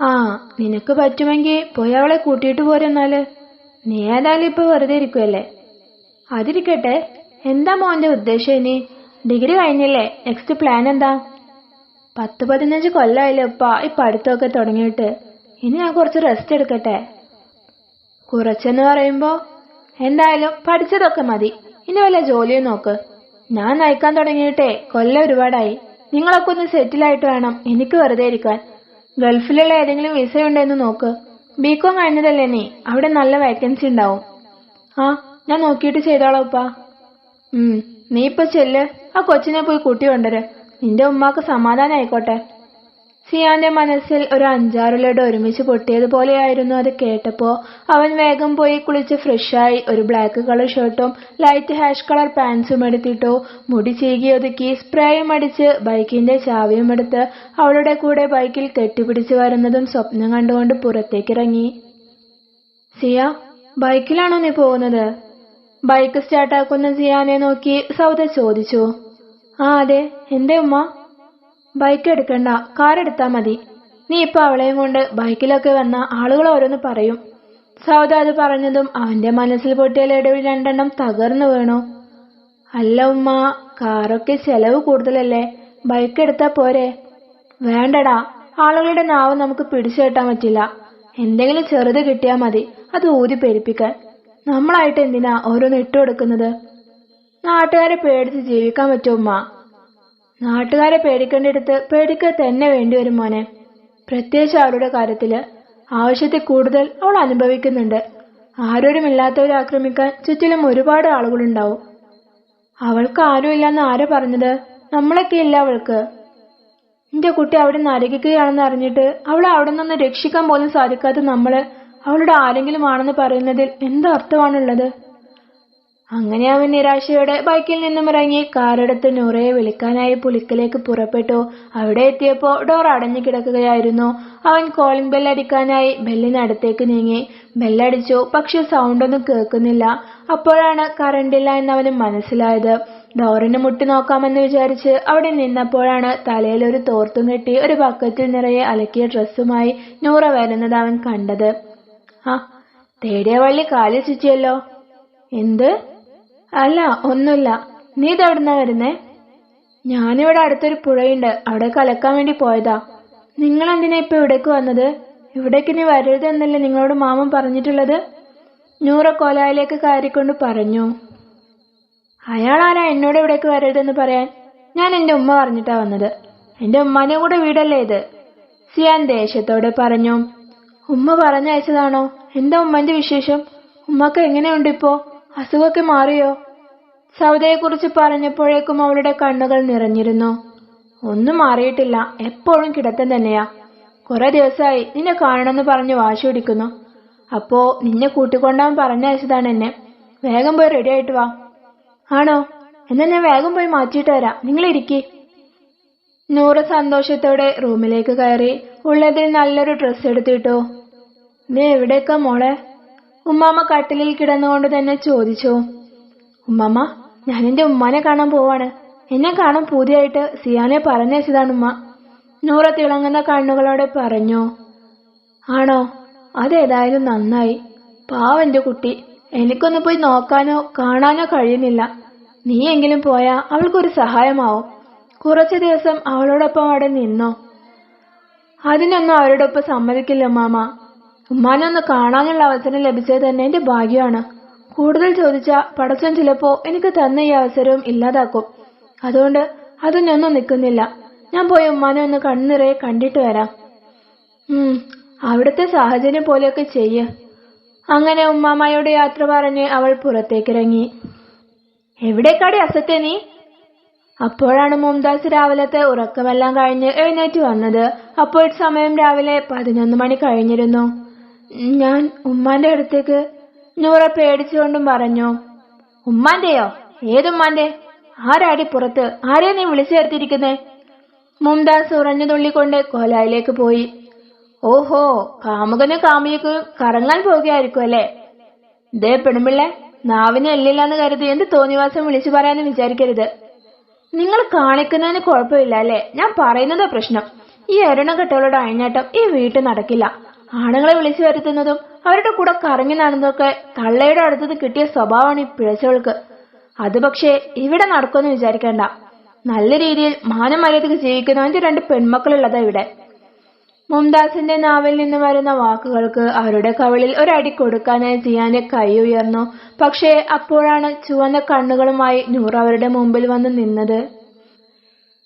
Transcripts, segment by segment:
ആ നിനക്ക് പറ്റുമെങ്കിൽ പോയി അവളെ കൂട്ടിയിട്ട് പോരെന്നാൽ നീ ഏതായാലും ഇപ്പൊ വെറുതെ ഇരിക്കുവല്ലേ? അതിരിക്കട്ടെ. എന്താ മോന്റെ ഉദ്ദേശം ഇനി? ഡിഗ്രി കഴിഞ്ഞില്ലേ? നെക്സ്റ്റ് പ്ലാൻ എന്താ? പത്ത് പതിനഞ്ച് കൊല്ലമായില്ലേ ഉപ്പ ഈ പഠിത്തമൊക്കെ തുടങ്ങിയിട്ട്. ഇനി ഞാൻ കുറച്ച് റെസ്റ്റ് എടുക്കട്ടെ. കുറച്ചെന്ന് പറയുമ്പോ എന്തായാലും പഠിച്ചതൊക്കെ മതി. ഇനി വല്ല ജോലിയും നോക്ക്. ഞാൻ നയിക്കാൻ തുടങ്ങിയിട്ടേ കൊല്ലം ഒരുപാടായി. നിങ്ങളൊക്കെ ഒന്ന് സെറ്റിലായിട്ട് വേണം. എനിക്ക് വെറുതെ ഇരിക്കാൻ. ഗൾഫിലുള്ള ഏതെങ്കിലും വിസ ഉണ്ടെന്ന് നോക്ക്. ബികോം കഴിഞ്ഞതല്ലേ നീ? അവിടെ നല്ല വേക്കൻസി ഉണ്ടാവും. ആ ഞാൻ നോക്കിയിട്ട് ചെയ്തോളാം ഉപ്പാ. ഉം നീ ഇപ്പൊ ചെല്ല്. ആ കൊച്ചിനെ പോയി കൂട്ടി കൊണ്ടുവരെ. നിന്റെ ഉമ്മാക്ക് സമാധാനം ആയിക്കോട്ടെ സിയാന്റെ മനസ്സിൽ ഒരു അഞ്ചാറ് ലഡ് ഒരുമിച്ച് പൊട്ടിയതുപോലെയായിരുന്നു അത് കേട്ടപ്പോ. അവൻ വേഗം പോയി കുളിച്ച് ഫ്രഷായി ഒരു ബ്ലാക്ക് കളർ ഷർട്ടും ലൈറ്റ് ഹാഷ് കളർ പാൻസും എടുത്തിട്ടു. മുടി ചീകി ഒതുക്കി സ്പ്രേയും അടിച്ച് ബൈക്കിന്റെ ചാവിയും എടുത്ത് അവളുടെ കൂടെ ബൈക്കിൽ കെട്ടിപ്പിടിച്ചു വരുന്നതും സ്വപ്നം കണ്ടുകൊണ്ട് പുറത്തേക്കിറങ്ങി. സിയ ബൈക്കിലാണോ നീ പോകുന്നത്? ബൈക്ക് സ്റ്റാർട്ടാക്കുന്ന സിയാനെ നോക്കി സൗദ ചോദിച്ചു. ആ അതെ. എന്തേ ഉമ്മ? ബൈക്ക് എടുക്കണ്ട കാർ എടുത്താ മതി. നീ ഇപ്പൊ അവളെയും കൊണ്ട് ബൈക്കിലൊക്കെ വന്ന ആളുകൾ ഓരോന്ന് പറയും. സൗദ അത് പറഞ്ഞതും അവന്റെ മനസ്സിൽ പൊട്ടിയ ലഡുവിൽ രണ്ടെണ്ണം തകർന്നു വീണു. അല്ല ഉമ്മ കാറൊക്കെ ചെലവ് കൂടുതലല്ലേ? ബൈക്ക് എടുത്താ പോരെ? വേണ്ടടാ ആളുകളുടെ നാവ് നമുക്ക് പിടിച്ചു കെട്ടാൻ പറ്റില്ല. എന്തെങ്കിലും ചെറുത് കിട്ടിയാ മതി അത് ഊതി പെരുപ്പിക്കാൻ. നമ്മളായിട്ട് എന്തിനാ ഓരോന്ന് ഇട്ടുകൊടുക്കുന്നത്? നാട്ടുകാരെ പേടിച്ച് ജീവിക്കാൻ പറ്റുമോ ഉമ്മ. നാട്ടുകാരെ പേടിക്കേണ്ടിടത്ത് പേടിക്കുക തന്നെ വേണ്ടിവരും മോനെ. പ്രത്യേകിച്ച് അവരുടെ കാര്യത്തിൽ ആവശ്യത്തിൽ കൂടുതൽ അവൾ അനുഭവിക്കുന്നുണ്ട്. ആരോരുമില്ലാത്തവരെ ആക്രമിക്കാൻ ചുറ്റിലും ഒരുപാട് ആളുകളുണ്ടാവും. അവൾക്ക് ആരുമില്ലെന്ന് ആരാ പറഞ്ഞത്? നമ്മളൊക്കെ ഇല്ല അവൾക്ക്? എന്റെ കുട്ടി അവിടെ നരകിക്കുകയാണെന്ന് അറിഞ്ഞിട്ട് അവളെ അവിടെ നിന്ന് രക്ഷിക്കാൻ പോലും സാധിക്കാത്ത നമ്മൾ അവളുടെ ആരെങ്കിലും ആണെന്ന് പറയുന്നതിൽ എന്തർത്ഥമാണുള്ളത് അങ്ങനെ അവൻ നിരാശയോടെ ബൈക്കിൽ നിന്നും ഇറങ്ങി കാറെടുത്ത് നൂറയെ വിളിക്കാനായി പുലിക്കലേക്ക് പുറപ്പെട്ടു. അവിടെ എത്തിയപ്പോൾ ഡോർ അടഞ്ഞു കിടക്കുകയായിരുന്നു. അവൻ കോളിംഗ് ബെല്ലടിക്കാനായി ബെല്ലിനടുത്തേക്ക് നീങ്ങി. ബെല്ലടിച്ചു പക്ഷെ സൗണ്ടൊന്നും കേൾക്കുന്നില്ല. അപ്പോഴാണ് കറണ്ടില്ല എന്നവന് മനസ്സിലായത്. ഡോറിന് മുട്ടി നോക്കാമെന്ന് വിചാരിച്ച് അവിടെ നിന്നപ്പോഴാണ് തലയിൽ ഒരു തോർത്തും കെട്ടി ഒരു ബക്കറ്റിൽ നിറയെ അലക്കിയ ഡ്രസ്സുമായി നൂറ വരുന്നത് അവൻ കണ്ടത്. ആ തേടിയ വള്ളി കാലിൽ ചുറ്റിയല്ലോ. എന്ത്? അല്ല ഒന്നുമില്ല. നീ ഇതെവിടുന്നാ വരുന്നേ? ഞാനിവിടെ അടുത്തൊരു പുഴയുണ്ട്. അവിടെ കലക്കാൻ വേണ്ടി പോയതാ. നിങ്ങൾ എന്തിനാ ഇപ്പൊ ഇവിടേക്ക് വന്നത്? ഇവിടേക്ക് നീ വരരുത് എന്നല്ലേ നിങ്ങളോട് മാമൻ പറഞ്ഞിട്ടുള്ളത്? നൂറ കോലായിലേക്ക് കയറിക്കൊണ്ട് പറഞ്ഞു. അയാളാരാ എന്നോട് ഇവിടേക്ക് വരരുതെന്ന് പറയാൻ ഞാൻ എന്റെ ഉമ്മ പറഞ്ഞിട്ടാ വന്നത്. എന്റെ ഉമ്മാന്റെ കൂടെ വീടല്ലേ ഇത്? സിയാൻ ദേഷ്യത്തോടെ പറഞ്ഞു. ഉമ്മ പറഞ്ഞയച്ചതാണോ? എന്താ ഉമ്മന്റെ വിശേഷം? ഉമ്മക്ക് എങ്ങനെയുണ്ട് ഇപ്പോ? അസുഖമൊക്കെ മാറിയോ? സൗദയെക്കുറിച്ച് പറഞ്ഞപ്പോഴേക്കും അവളുടെ കണ്ണുകൾ നിറഞ്ഞിരുന്നു. ഒന്നും മാറിയിട്ടില്ല. എപ്പോഴും കിടത്തം തന്നെയാ. കുറെ ദിവസമായി നിന്നെ കാണണമെന്ന് പറഞ്ഞ് വാശി പിടിക്കുന്നു. അപ്പോ നിന്നെ കൂട്ടിക്കൊണ്ടാൻ പറഞ്ഞയച്ചതാണ് എന്നെ. വേഗം പോയി റെഡി ആയിട്ട് വാ. ആണോ? എന്നാ ഞാൻ വേഗം പോയി മാറ്റിയിട്ട് വരാം. നിങ്ങൾ ഇരിക്കി. നൂറ് സന്തോഷത്തോടെ റൂമിലേക്ക് കയറി ഉള്ളതിൽ നല്ലൊരു ഡ്രസ്സ് എടുത്തിട്ടു. നീ എവിടേക്കാ മോളെ? ഉമ്മാമ്മ കട്ടിലിൽ കിടന്നുകൊണ്ട് തന്നെ ചോദിച്ചു. ഉമ്മാമ്മ ഞാൻ എന്റെ ഉമ്മാനെ കാണാൻ പോവാണ്. എന്നെ കാണാൻ പൂതിയായിട്ട് സിയാനെ പറഞ്ഞയച്ചതാണ് ഉമ്മ നൂറ തിളങ്ങുന്ന കണ്ണുകളോടെ പറഞ്ഞു ആണോ? അതേതായാലും നന്നായി. പാവന്റെ കുട്ടി. എനിക്കൊന്ന് പോയി നോക്കാനോ കാണാനോ കഴിയുന്നില്ല. നീയെങ്കിലും പോയാ അവൾക്കൊരു സഹായമാവും. കുറച്ചു ദിവസം അവളോടൊപ്പം അവിടെ നിന്നോ. അതിനൊന്നും അവരോടൊപ്പം സമ്മതിക്കില്ല മാമ. ഉമ്മാനെ ഒന്ന് കാണാനുള്ള അവസരം ലഭിച്ചത് തന്നെ എന്റെ ഭാഗ്യമാണ്. കൂടുതൽ ചോദിച്ചാ പടച്ചൻ ചിലപ്പോ എനിക്ക് തന്ന ഈ അവസരവും ഇല്ലാതാക്കും. അതുകൊണ്ട് അതിനൊന്നും നിൽക്കുന്നില്ല. ഞാൻ പോയി ഉമ്മാനെ ഒന്ന് കണ്ണുനിറയെ കണ്ടിട്ട് വരാം. ഉം അവിടുത്തെ സാഹചര്യം പോലെയൊക്കെ ചെയ്യ്. അങ്ങനെ ഉമ്മാമ്മയുടെ യാത്ര പറഞ്ഞ് അവൾ പുറത്തേക്കിറങ്ങി. എവിടേക്കാടി അസത്തെ നീ? അപ്പോഴാണ് മുംതാസ് രാവിലത്തെ ഉറക്കമെല്ലാം കഴിഞ്ഞ് എഴുന്നേറ്റ് വന്നത്. അപ്പോൾ സമയം രാവിലെ പതിനൊന്ന് മണി കഴിഞ്ഞിരുന്നു. ഞാൻ ഉമ്മാന്റെ അടുത്തേക്ക് നൂറ പേടിച്ചുകൊണ്ടും പറഞ്ഞു ഉമ്മാന്റെയോ? ഏതുമ്മാന്റെ ആരാടി പുറത്ത്? ആരെ നീ വിളിച്ചു ചേർത്തിരിക്കുന്നേ മുംതാസ് ഉറഞ്ഞു തുള്ളിക്കൊണ്ട് കോലായിലേക്ക് പോയി. ഓഹോ കാമുകനും കാമുകക്കും കറങ്ങാൻ പോവുകയായിരിക്കും അല്ലേ? ദേ പെണ്ണുമ്പിള്ളെ നാവിന് എല്ലില്ലാന്ന് കരുതി എന്ത് തോന്നിവാസം വിളിച്ചു പറയാനും വിചാരിക്കരുത്. നിങ്ങൾ കാണിക്കുന്നതിന് കുഴപ്പമില്ല അല്ലേ? ഞാൻ പറയുന്നതാ പ്രശ്നം. ഈ എരണക്കെട്ടുകളുടെ അഴിഞ്ഞാട്ടം ഈ വീട്ടിൽ നടക്കില്ല. ആണുങ്ങളെ വിളിച്ചു വരുത്തുന്നതും അവരുടെ കൂടെ കറങ്ങി നടന്നതൊക്കെ തള്ളയുടെ അടുത്തത് കിട്ടിയ സ്വഭാവമാണ് ഈ പിഴച്ചവൾക്ക്. അത് പക്ഷേ ഇവിടെ നടക്കുമെന്ന് വിചാരിക്കേണ്ട. നല്ല രീതിയിൽ മാനമര്യാദക്ക് ജീവിക്കുന്നവന്റെ രണ്ട് പെൺമക്കളുള്ളതാ ഇവിടെ. മുംതാസിന്റെ നാവിൽ നിന്ന് വരുന്ന വാക്കുകൾക്ക് അവരുടെ കവിളിൽ ഒരടി കൊടുക്കാനായി ജിയാന്റെ കൈ ഉയർന്നു. പക്ഷേ അപ്പോഴാണ് ചുവന്ന കണ്ണുകളുമായി നൂറ് അവരുടെ മുമ്പിൽ വന്ന് നിന്നത്.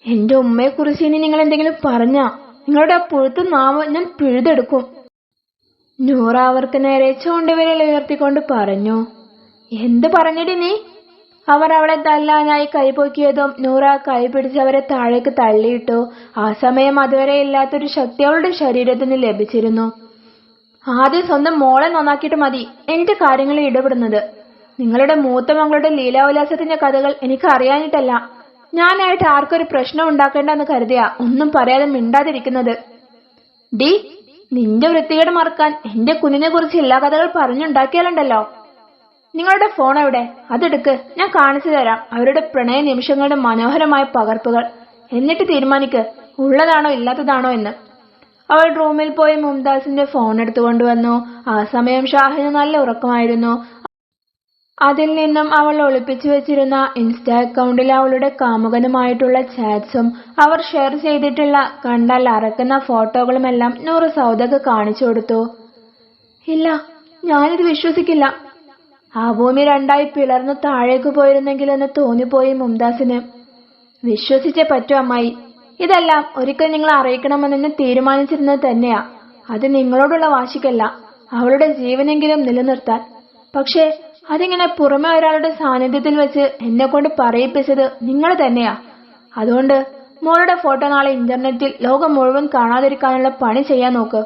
എന്റെ ഉമ്മയെ കുറിച്ച് ഇനി നിങ്ങൾ എന്തെങ്കിലും പറഞ്ഞാ? നിങ്ങളുടെ ആ പുഴുത്ത നാവ് ഞാൻ പിഴുതെടുക്കും. നൂറ നേരെ ചൂണ്ടുവിരൽ ഉയർത്തിക്കൊണ്ട് പറഞ്ഞു എന്ത് പറഞ്ഞിടി നീ? അവർ അവളെ തല്ലാനായി കൈപൊക്കിയതും നൂറ കൈ പിടിച്ചവരെ താഴേക്ക് തള്ളിയിട്ടു ആ സമയം അതുവരെ ഇല്ലാത്തൊരു ശക്തി അവളുടെ ശരീരത്തിന് ലഭിച്ചിരുന്നു. ആദ്യം സ്വന്തം മോളെ നന്നാക്കിയിട്ട് മതി എന്റെ കാര്യങ്ങളിൽ ഇടപെടുന്നത്. നിങ്ങളുടെ മൂത്ത മകളുടെ ലീലാവിലാസത്തിന്റെ കഥകൾ എനിക്ക് അറിയാനിട്ടല്ല. ഞാനായിട്ട് ആർക്കൊരു പ്രശ്നം ഉണ്ടാക്കേണ്ടെന്ന് കരുതിയാ ഒന്നും പറയാതെ മിണ്ടാതിരിക്കുന്നത്. ഡി നിന്റെ വൃത്തികേട് മറക്കാൻ എന്റെ കുഞ്ഞിനെ കുറിച്ച് എല്ലാ കഥകൾ പറഞ്ഞുണ്ടാക്കിയാലുണ്ടല്ലോ. നിങ്ങളുടെ ഫോൺ എവിടെ? അതെടുക്ക്. ഞാൻ കാണിച്ചു തരാം. അവരുടെ പ്രണയ നിമിഷങ്ങളുടെ മനോഹരമായ പകർപ്പുകൾ. എന്നിട്ട് തീരുമാനിക്ക്. ഉള്ളതാണോ ഇല്ലാത്തതാണോ എന്ന്. അവൾ റൂമിൽ പോയി മുംതാസിന്റെ ഫോൺ എടുത്തു കൊണ്ടുവന്നു ആ സമയം ഷാഹിന് നല്ല ഉറക്കമായിരുന്നു. അതിൽ നിന്നും അവൾ ഒളിപ്പിച്ചു വെച്ചിരുന്ന ഇൻസ്റ്റാ അക്കൗണ്ടിൽ അവളുടെ കാമുകനുമായിട്ടുള്ള ചാറ്റ്സും അവർ ഷെയർ ചെയ്തിട്ടുള്ള കണ്ടാൽ അറക്കുന്ന ഫോട്ടോകളുമെല്ലാം നൂറ് സൗദക്ക് കാണിച്ചു കൊടുത്തു. ഇല്ല ഞാനിത് വിശ്വസിക്കില്ല. ആ ഭൂമി രണ്ടായി പിളർന്നു താഴേക്ക് പോയിരുന്നെങ്കിൽ എന്ന് തോന്നിപ്പോയി മുംതാസിന്. വിശ്വസിച്ചേ പറ്റൂ അമ്മായി. ഇതെല്ലാം ഒരിക്കൽ നിങ്ങൾ അറിയിക്കണമെന്ന് തീരുമാനിച്ചിരുന്നത് തന്നെയാ. അത് നിങ്ങളോടുള്ള വാശിക്കല്ല അവളുടെ ജീവനെങ്കിലും നിലനിർത്താൻ. പക്ഷേ അതിങ്ങനെ പുറമെ ഒരാളുടെ സാന്നിധ്യത്തിൽ വെച്ച് എന്നെ കൊണ്ട് പറയിപ്പിച്ചത് നിങ്ങൾ തന്നെയാ. അതുകൊണ്ട് മോളുടെ ഫോട്ടോ നാളെ ഇന്റർനെറ്റിൽ ലോകം മുഴുവൻ കാണാതിരിക്കാനുള്ള പണി ചെയ്യാൻ നോക്ക്.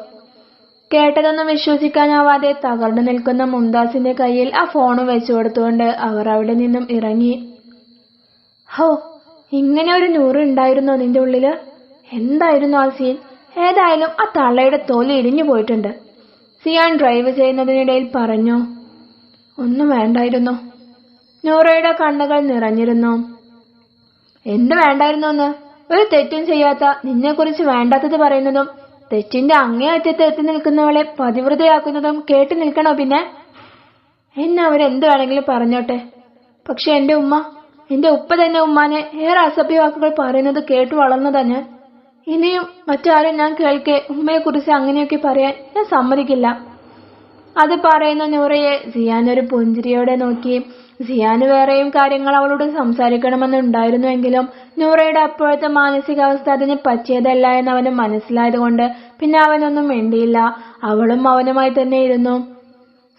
കേട്ടതൊന്നും വിശ്വസിക്കാനാവാതെ തകർന്നു നിൽക്കുന്ന മുംതാസിന്റെ കയ്യിൽ ആ ഫോൺ വെച്ചു കൊടുത്തുകൊണ്ട് അവർ അവിടെ നിന്നും ഇറങ്ങി. ഹോ ഇങ്ങനെ ഒരു നൂറ് ഉണ്ടായിരുന്നോ നിന്റെ ഉള്ളിൽ? എന്തായിരുന്നു ആ സീൻ ഏതായാലും ആ തള്ളയുടെ തോൽ ഇടിഞ്ഞു പോയിട്ടുണ്ട്. സിയാൻ ഡ്രൈവ് ചെയ്യുന്നതിനിടയിൽ പറഞ്ഞു ഒന്നും വേണ്ടായിരുന്നു. നോറയുടെ കണ്ണുകൾ നിറഞ്ഞിരുന്നു. എന്ത് വേണ്ടായിരുന്നു എന്ന് ഒരു തെറ്റും ചെയ്യാത്ത നിന്നെക്കുറിച്ച് വേണ്ടാത്തത് പറയുന്നതും തെറ്റിന്റെ അങ്ങേ അറ്റത്ത് എത്തി നിൽക്കുന്നവളെ പതിവ്രതയാക്കുന്നതും കേട്ടു നിൽക്കണോ പിന്നെ? എന്നെ അവരെന്ത് വേണമെങ്കിലും പറഞ്ഞോട്ടെ. പക്ഷെ എന്റെ ഉമ്മ എന്റെ ഉപ്പ തന്നെ ഉമ്മാനെ ഏറെ അസഭ്യ വാക്കുകൾ പറയുന്നത് കേട്ടു വളർന്നതാ ഞാൻ. ഇനിയും മറ്റാരും ഞാൻ കേൾക്കെ ഉമ്മയെക്കുറിച്ച് അങ്ങനെയൊക്കെ പറയാൻ ഞാൻ സമ്മതിക്കില്ല. അത് പറയുന്ന നൂറയെ സിയാൻ ഒരു പുഞ്ചിരിയോടെ നോക്കി. സിയാന് വേറെയും കാര്യങ്ങൾ അവളോട് സംസാരിക്കണമെന്നുണ്ടായിരുന്നുവെങ്കിലും നൂറയുടെ അപ്പോഴത്തെ മാനസികാവസ്ഥ അതിന് പറ്റിയതല്ല എന്ന് അവന് മനസ്സിലായതുകൊണ്ട് പിന്നെ അവനൊന്നും വേണ്ടിയില്ല അവളും അവനുമായി തന്നെ ഇരുന്നു.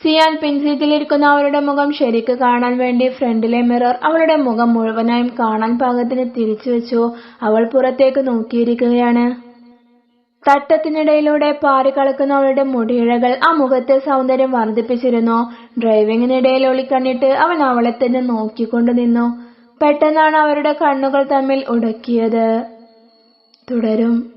സിയാൻ പിൻസീറ്റിലിരിക്കുന്ന അവളുടെ മുഖം ശരിക്ക് കാണാൻ വേണ്ടി ഫ്രണ്ടിലെ മിറർ അവളുടെ മുഖം മുഴുവനായും കാണാൻ പാകത്തിന് തിരിച്ചു വെച്ചു അവൾ പുറത്തേക്ക് നോക്കിയിരിക്കുകയാണ്. തട്ടത്തിനിടയിലൂടെ പാറിക്കളക്കുന്ന അവളുടെ മുടിയിഴകൾ ആ മുഖത്തെ സൗന്ദര്യം വർദ്ധിപ്പിച്ചിരുന്നു. ഡ്രൈവിംഗിനിടയിൽ ഒളിക്കണ്ണിട്ട് അവൻ അവളെ തന്നെ നോക്കിക്കൊണ്ടു നിന്നു. പെട്ടെന്നാണ് അവരുടെ കണ്ണുകൾ തമ്മിൽ ഉടക്കിയത്. തുടരും.